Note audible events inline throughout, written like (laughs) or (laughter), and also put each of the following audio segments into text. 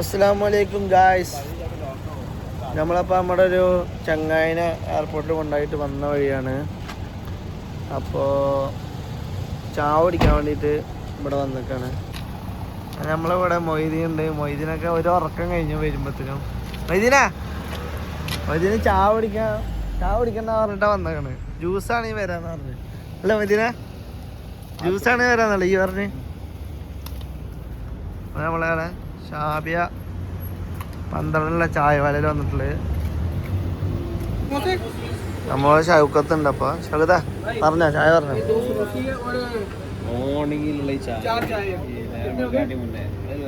അസ്സാമലൈക്കും ഗായ്സ്. നമ്മളപ്പോൾ നമ്മുടെ ഒരു ചങ്ങായിനെ എയർപോർട്ടിൽ കൊണ്ടായിട്ട് വന്ന വഴിയാണ്. അപ്പോൾ ചായ വേണ്ടിയിട്ട് ഇവിടെ വന്നിക്കാണ്. നമ്മളിവിടെ മൊയ്തീൻ ഉണ്ട് മൊയ്തീനൊക്കെ ഒരു ഉറക്കം കഴിഞ്ഞു വരുമ്പോഴത്തേനും മൊയ്തീനാ? മൊയ്തീന് ചായ കുടിക്കാൻ ചായ കുടിക്കണ്ട പറഞ്ഞിട്ടാ വന്നേക്കണ്. ജ്യൂസാണ് ഈ വരാന്ന് പറഞ്ഞു. അല്ല മൊയ്തീന? ജ്യൂസാണ് വരാന്നല്ലേ ഈ പറഞ്ഞ്? നമ്മളെ ഷാബിയ പന്ത്രണ്ടിലെ ചായ വലയിൽ വന്നിട്ടുള്ളത് നമ്മളെ ഷൗക്കത്തുണ്ട് അപ്പൊ. ഷൗക്കത്ത പറഞ്ഞ ചായ പറഞ്ഞു. മോർണിംഗിലുള്ള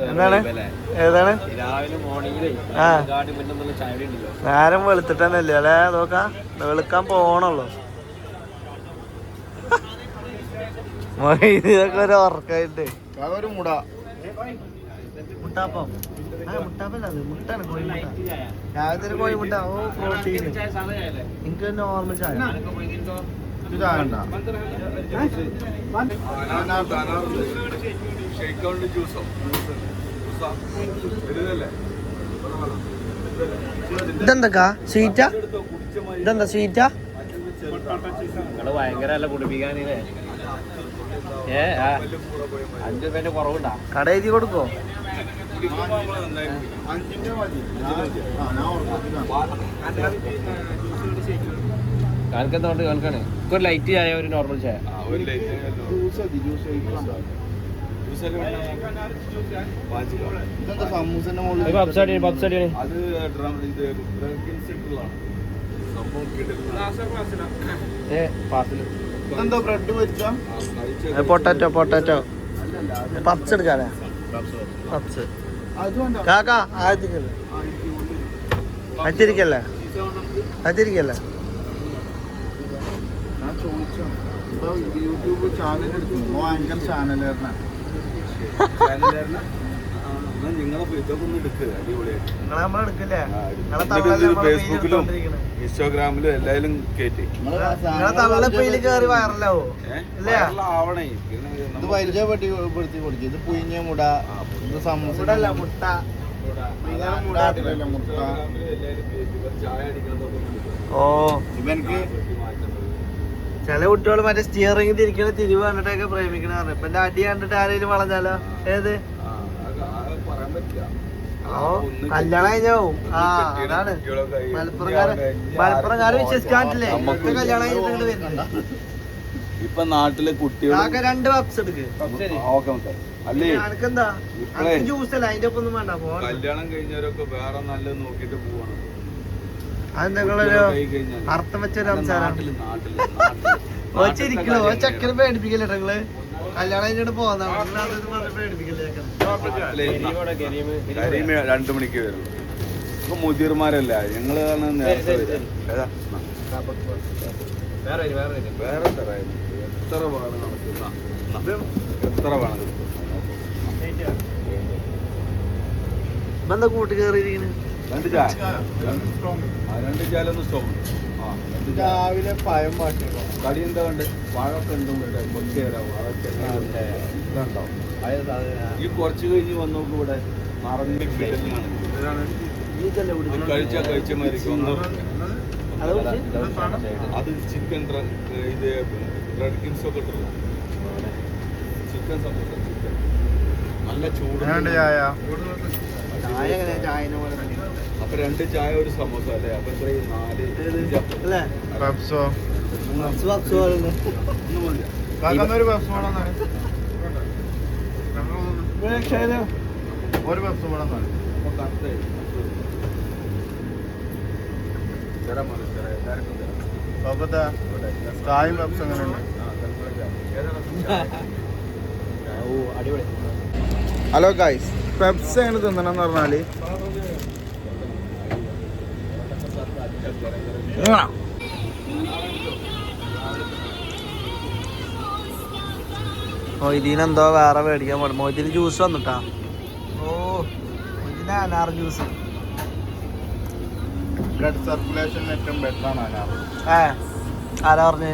എന്താണ്? ഏതാണ്? ആ. നേരം വെളുത്തിട്ടല്ലേ അല്ലേ? നോക്കാ. വെളുക്കാൻ പോണല്ലോ ഇതൊക്കെ ഒരു ഉറക്കായിട്ട്. ഒരു മുട. മുട്ടാപ്പം? ആ മുട്ടാപ്പല്ല അത്? മുട്ടാണ് കോഴിമുട്ട രാവിലത്തെ ഒരു കോഴിമുട്ട ഓ പ്രോട്ടീൻ എനിക്ക് നോർമൽ ചായ. ഇത് ചായണ്ട ഇതെന്തൊക്കാ? സ്വീറ്റ? ഇതെന്താ സ്വീറ്റ? നിങ്ങൾ ഭയങ്കര അല്ല കുടിപ്പിക്കാനില്ലേ ഏ അഞ്ചു അഞ്ച് രൂപേന്റെ കുറവുണ്ടാ? കട എഴുതി കൊടുക്കോ? അഞ്ചിന്റെ മതി. കാൽക്കെന്താ കൊണ്ട് കാൽക്കാണ് ഒരു ലൈറ്റ് ചായ. ഒരു നോർമൽ ചായ ജ്യൂസ് മതി, ജ്യൂസ് കഴിക്കാം. ഇതെന്താ സമൂസന്റെ മുകളിൽ അത് ഇത് സെന്ററിലാണ് പൊട്ടാറ്റോ പൊട്ടാറ്റോ. പപ്സ് എടുക്കാല്ലേ പപ്സ്. കാക്ക. അച്ചിരിക്കല്ലേ അച്ചിരിക്കല്ലേ ഞാൻ ചോദിച്ചു. യൂട്യൂബ് ചാനൽ എടുത്തു. ഭയങ്കര (laughs) നിങ്ങളെ ഇതൊക്കെ ഒന്ന് എടുക്കുക അടിപൊളിയായിട്ട്. ഫേസ്ബുക്കിലും. ഇൻസ്റ്റാഗ്രാമിലും എല്ലാവരും കയറ്റി ആവണേ. ഇത് കൊടുക്കും. ഇത് പുയിഞ്ഞ മുട. ഇത് സമൂസ ഇവിടെ അല്ല മുട്ട. മുട. മുട്ട. ചായ അടിക്കണം ഓ. ഇവനക്ക് ചില കുട്ടികൾ മറ്റേ സ്റ്റിയറിംഗ് തിരിക്കണ തിരിവ് കണ്ടിട്ടൊക്കെ പ്രേമിക്കണ പറഞ്ഞു. ഇപ്പൊ എന്റെ അടി കണ്ടിട്ട് ആരെങ്കിലും വളഞ്ഞാലോ? ഏത്? പറയാൻ ഓ കല്യാണം കഴിഞ്ഞാവും. ആ അതാണ് മലപ്പുറംകാരൻ മലപ്പുറംകാര് വിശ്വസിക്കാൻ പറ്റില്ലേ ഇതൊക്കെ കല്യാണം കഴിഞ്ഞിട്ട് വരുന്നുണ്ട് ഇപ്പൊ നാട്ടിലെ കുട്ടികൾ രണ്ട് പപ്സ് എടുക്ക്. Okay okay. അല്ലേ? എനിക്കെന്താ ജ്യൂസ് അല്ല? അതിന്റെ ഒപ്പം വേണ്ട. കല്യാണം കഴിഞ്ഞവരൊക്കെ വേറെ നല്ല നോക്കിട്ട് പോവാണ്. അത് നിങ്ങളൊരു കഴിഞ്ഞാൽ. അർത്ഥം വെച്ചൊരു സംസാരം? നാട്ടിൽ ഓച്ചിരിക്കണോ ഓ ചക്കര പേടിപ്പിക്കല്ലേ നിങ്ങൾ? കല്യാണം കഴിഞ്ഞിട്ട് കരിമ രണ്ടു മണിക്ക് വരുള്ളൂ ഇപ്പൊ മുതിർമാരല്ല ഞങ്ങളാണ് നേരത്തെ. വേറെ എത്ര. എത്ര? എന്താ കൂട്ടി രണ്ട് ചായ രണ്ട് ചായ ഒന്ന് സ്റ്റോപ്പ് രാവിലെ പഴം പാട്ടി കടി എന്താ ഉണ്ട് വാഴൊക്കെ ഉണ്ട്? ഇവിടെ കൊത്തി ഇതുണ്ടാവും ഈ കുറച്ച് കഴിഞ്ഞ് വന്നു നോക്ക് ഇവിടെ ഇതല്ലേ ഇത് കുടിക്കണത്? കഴിച്ചാ ഒന്ന് അത് ചിക്കൻ ഇത് ബ്രെഡ് കിംസ് ഒക്കെ ഇട്ടല്ലോ ചിക്കൻ സമൂസ ചിക്കൻ. നല്ല ചൂട്. ചായ? ചായ ചായനെ പോലെ തന്നെ. അപ്പൊ രണ്ട് ചായ ഒരു സമോസ അല്ലേ? അപ്പൊ ഇത്രയും നാല് അല്ലേ? പപ്സോ? Puffs puffs puffs. ഒരു പപ്സ് അപ്പൊ. തരാം തരാം. എല്ലാവർക്കും തരാം. പപ്സ് (laughs) അങ്ങനെ ഉണ്ട് ഹലോ ഗൈസ് പെപ്സ് എങ്ങനെ തിന്നണം എന്ന് പറഞ്ഞാൽ ഇങ്ങനെ. മൊയ്തീനെന്തോ വേറെ മേടിക്കാൻ പോകണം മൊയ്തീന് ജ്യൂസ് വന്നിട്ടാ. ഓ മൊയ്തീന് അനാർ ജ്യൂസ് ബ്ലഡ് സർക്കുലേഷൻ ഏറ്റവും ബെറ്റർ ആണ് അനാർ. ഏ ആരാ പറഞ്ഞ്?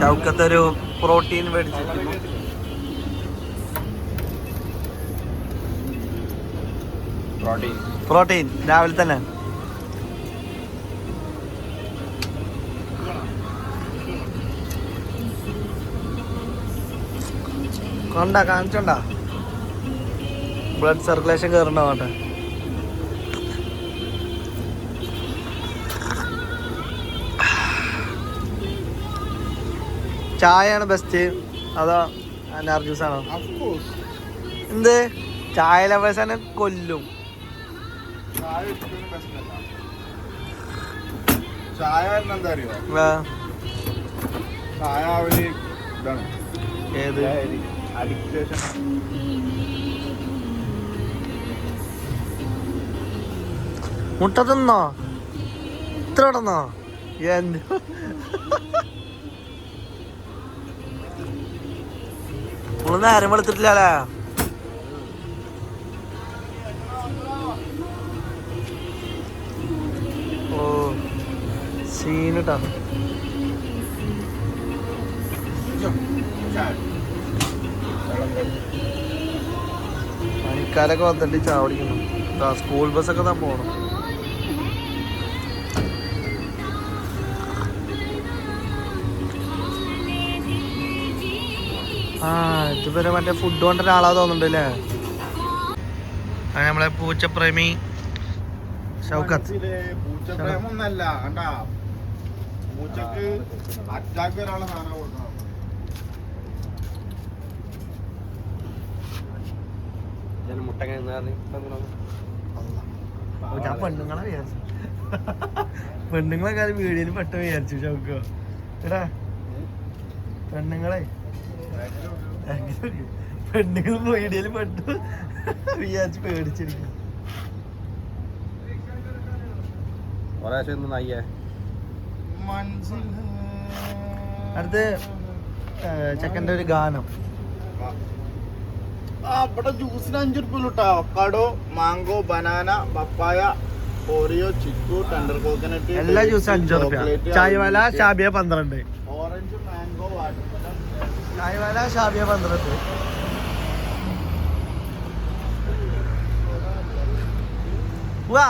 ഷൗക്കത്തൊരു പ്രോട്ടീൻ മേടിച്ചിട്ടുണ്ട് പ്രോട്ടീൻ. പ്രോട്ടീൻ. രാവിലെ തന്നെ. കൊണ്ട കാണിച്ചോണ്ട. ബ്ലഡ് സർക്കുലേഷൻ കയറണ്ടാവട്ടെ ചായയാണ് ബെസ്റ്റ് അതോ അനാർ ജ്യൂസ് ആണോ എന്ത്? ചായ ലവേഴ്സിനെ കൊല്ലും. ചായ ഒരിക്കലും best ചായ കാരണം എന്താ അറിയോ? ചായ ഒരു ഇതാണ്. ഏത്? അഡിക്റ്റേഷൻ മുട്ട തിന്നോ? ഇത്ര ഇടന്നോ? എന്ത്? നമ്മൾ നേരം വെളുത്തിട്ടില്ലേ സീനിട്ടാ പണിക്കാരൊക്കെ വന്നിട്ട് ചാവടിക്കുന്നു. സ്കൂൾ ബസ്സൊക്കെ തന്നെ പോകണം ആ ഇതുവരെ മറ്റേ ഫുഡ് കൊണ്ട ഒരാളാ തോന്നുന്നുണ്ട് അല്ലേ നമ്മളെ പൂച്ചപ്രേമി ഷൗക്കത്ത്. പൂച്ചപ്രേമൊന്നല്ല കണ്ടാ? പൂച്ചക്ക് അറ്റാക്ക് ഒരാളെ സാധനം കൊടുക്കണം മുട്ട ഓ, ഞാൻ പെണ്ണുങ്ങളെ വിചാരിച്ചു പെണ്ണുങ്ങളെ വീഡിയോയിൽ പെട്ട വിചാരിച്ചു ഷോക്കോ എടാ പെണ്ണുങ്ങളെ. പെണ്ണുങ്ങൾ വീഡിയോയിൽ പെട്ടു വിചാരിച്ച് പേടിച്ചിരിക്കും ഒരാഴ്ച ഒന്നും നയ്യേ അടുത്ത് ചെക്കന്റെ ഒരു ഗാനം. ആ ഇവിടെ ജ്യൂസിന് അഞ്ചു റുപ്യ കിട്ടാ avocado mango banana papaya Oreo chikoo tender coconut എല്ലാ ജ്യൂസും അഞ്ചു റുപ്യ ചായവാല ഷാബിയ പന്ത്രണ്ട്. Orange mango watermelon. Chaiwala Shabiya പന്ത്രണ്ട്. വാ